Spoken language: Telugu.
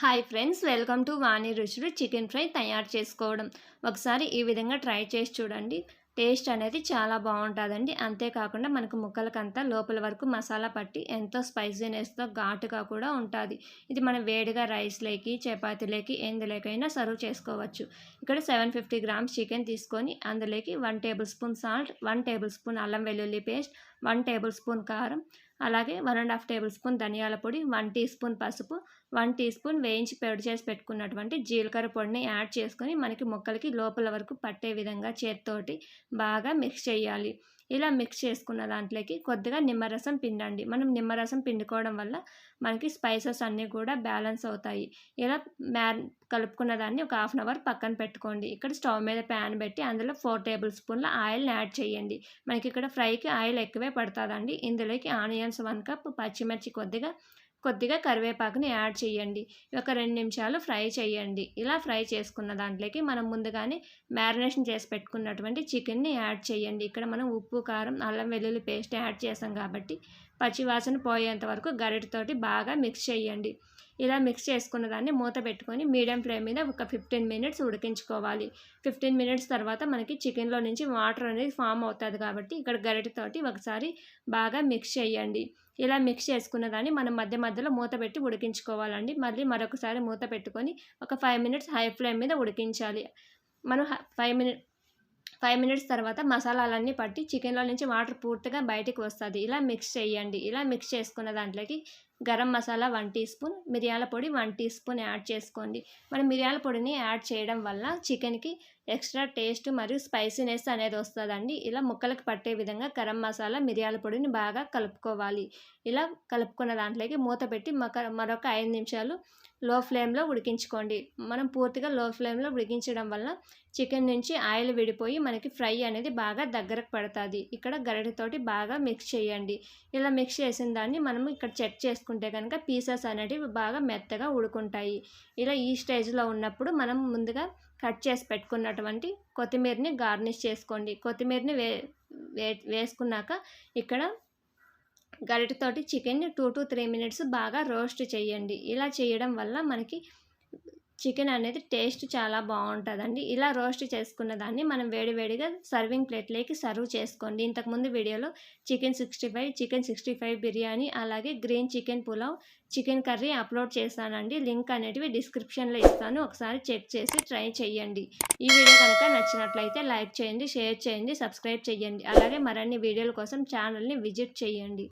Hi friends welcome to Vani Ruchulu chicken fry తయారు చేసుకోవడం. ఒకసారి ఈ విధంగా ట్రై చేసి చూడండి. టేస్ట్ అనేది చాలా బాగుంటుందండి. అంతేకాకుండా మనకు ముక్కలకంతా లోపల వరకు మసాలా పట్టి ఎంతో స్పైసీనెస్తో ఘాటుగా కూడా ఉంటుంది. ఇది మనం వేడిగా రైస్లోకి చపాతీలోకి ఎందులోకైనా సర్వ్ చేసుకోవచ్చు. ఇక్కడ సెవెన్ ఫిఫ్టీ గ్రామ్స్ చికెన్ తీసుకొని అందులోకి one tablespoon salt one tablespoon అల్లం వెల్లుల్లి పేస్ట్ వన్ టేబుల్ స్పూన్ కారం అలాగే one and half tablespoon ధనియాల పొడి వన్ టీ స్పూన్ పసుపు వన్ టీ స్పూన్ వేయించి పొడి చేసి పెట్టుకున్నటువంటి జీలకర్ర పొడిని యాడ్ చేసుకొని మనకి మొక్కలకి లోపల వరకు పట్టే విధంగా చేత్తోటి బాగా మిక్స్ చేయాలి. ఇలా మిక్స్ చేసుకున్న దాంట్లోకి కొద్దిగా నిమ్మరసం పిండండి. మనం నిమ్మరసం పిండుకోవడం వల్ల మనకి స్పైసెస్ అన్నీ కూడా బ్యాలెన్స్ అవుతాయి. ఇలా మ్యా కలుపుకున్న దాన్ని ఒక హాఫ్ అన్ అవర్ పక్కన పెట్టుకోండి. ఇక్కడ స్టవ్ మీద ప్యాన్ పెట్టి అందులో ఫోర్ టేబుల్ స్పూన్ల ఆయిల్ని యాడ్ చేయండి. మనకి ఇక్కడ ఫ్రైకి ఆయిల్ ఎక్కువే పడుతుందండి. ఇందులోకి ఆనియన్స్ వన్ కప్ పచ్చిమిర్చి కొద్దిగా కొద్దిగా కరివేపాకుని యాడ్ చేయండి. ఒక రెండు నిమిషాలు ఫ్రై చేయండి. ఇలా ఫ్రై చేసుకున్న దాంట్లోకి మనం ముందుగానే మ్యారినేషన్ చేసి పెట్టుకున్నటువంటి చికెన్ని యాడ్ చేయండి. ఇక్కడ మనం ఉప్పు కారం అల్లం వెల్లుల్లి పేస్ట్ యాడ్ చేసాం కాబట్టి పచ్చివాసన పోయేంత వరకు గరిటతోటి బాగా మిక్స్ చేయండి. ఇలా మిక్స్ చేసుకున్న దాన్ని మూత పెట్టుకొని మీడియం ఫ్లేమ్ మీద ఒక ఫిఫ్టీన్ మినిట్స్ ఉడికించుకోవాలి. ఫిఫ్టీన్ మినిట్స్ తర్వాత మనకి చికెన్లో నుంచి వాటర్ అనేది ఫామ్ అవుతుంది కాబట్టి ఇక్కడ గరిటతోటి ఒకసారి బాగా మిక్స్ చేయండి. ఇలా మిక్స్ చేసుకున్న దాన్ని మనం మధ్య మధ్యలో మూత పెట్టి ఉడికించుకోవాలండి. మళ్ళీ మరొకసారి మూత పెట్టుకొని ఒక ఫైవ్ మినిట్స్ హై ఫ్లేమ్ మీద ఉడికించాలి. మనం ఫైవ్ మినిట్ ఫైవ్ మినిట్స్ తర్వాత మసాలాలన్నీ పట్టి చికెన్లో నుంచి వాటర్ పూర్తిగా బయటికి వస్తుంది. ఇలా మిక్స్ చేయండి. ఇలా మిక్స్ చేసుకున్న దాంట్లోకి garam masala one teaspoon మిరియాల పొడి వన్ టీ స్పూన్ యాడ్ చేసుకోండి. మనం మిరియాల పొడిని యాడ్ చేయడం వల్ల చికెన్కి ఎక్స్ట్రా టేస్ట్ మరియు స్పైసీనెస్ అనేది వస్తుందండి. ఇలా ముక్కలకు పట్టే విధంగా గరం మసాలా మిరియాల పొడిని బాగా కలుపుకోవాలి. ఇలా కలుపుకున్న దాంట్లోకి మూత పెట్టి మరొక ఐదు నిమిషాలు లో ఫ్లేమ్లో ఉడికించుకోండి. మనం పూర్తిగా లో ఫ్లేమ్లో ఉడికించడం వల్ల చికెన్ నుంచి ఆయిల్ విడిపోయి మనకి ఫ్రై అనేది బాగా దగ్గరకు పడుతుంది. ఇక్కడ గరిటెతోటి బాగా మిక్స్ చేయండి. ఇలా మిక్స్ చేసిన దాన్ని మనం ఇక్కడ చెక్ తీసుకుంటే కనుక పీసెస్ అనేటివి బాగా మెత్తగా ఉడుకుంటాయి. ఇలా ఈ స్టేజ్లో ఉన్నప్పుడు మనం ముందుగా కట్ చేసి పెట్టుకున్నటువంటి కొత్తిమీరని గార్నిష్ చేసుకోండి. కొత్తిమీరని వే వేసుకున్నాక ఇక్కడ గరిటతోటి చికెన్ని టూ టు త్రీ మినిట్స్ బాగా రోస్ట్ చేయండి. ఇలా చేయడం వల్ల మనకి చికెన్ అనేది టేస్ట్ చాలా బాగుంటుందండి. ఇలా రోస్ట్ చేసుకున్న దాన్ని మనం వేడివేడిగా సర్వింగ్ ప్లేట్లోకి సర్వ్ చేసుకోండి. ఇంతకుముందు వీడియోలో chicken sixty five chicken sixty five biryani అలాగే green chicken pulao chicken curry upload చేస్తానండి లింక్ అనేటివి డిస్క్రిప్షన్లో ఇస్తాను. ఒకసారి చెక్ చేసి ట్రై చేయండి ఈ వీడియో కనుక నచ్చినట్లయితే లైక్ చేయండి షేర్ చేయండి సబ్స్క్రైబ్ చేయండి అలాగే మరిన్ని వీడియోల కోసం ఛానల్ని విజిట్ చేయండి